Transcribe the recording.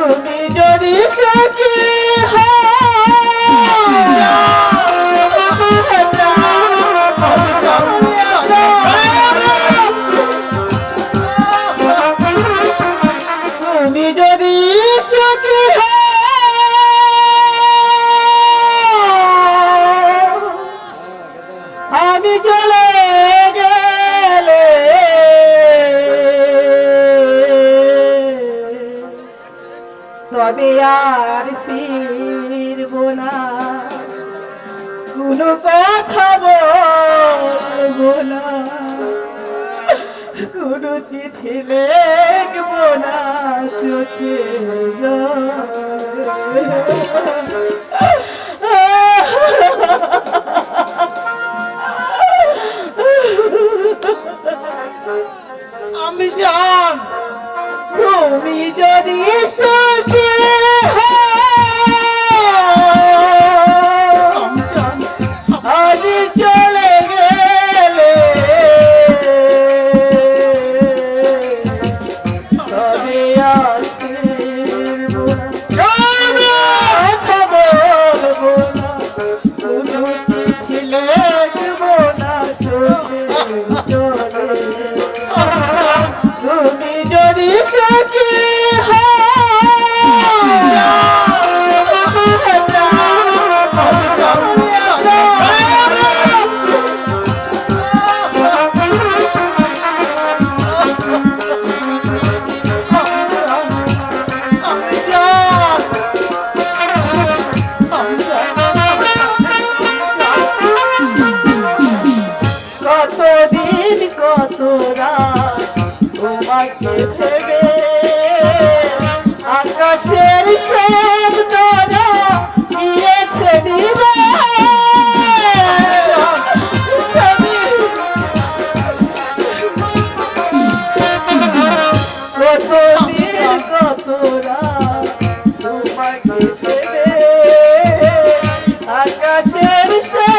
Oh. তবে আর ফিরব না। কোনো কথা বলব না। কোনো চিঠি লিখব না চোখে তুমি যদি সখী হয় তাকে ভেবে আকাশের সব তারা গিয়েছে নিবে। কত কতরা তোমাকে ভেবে আকাশের সব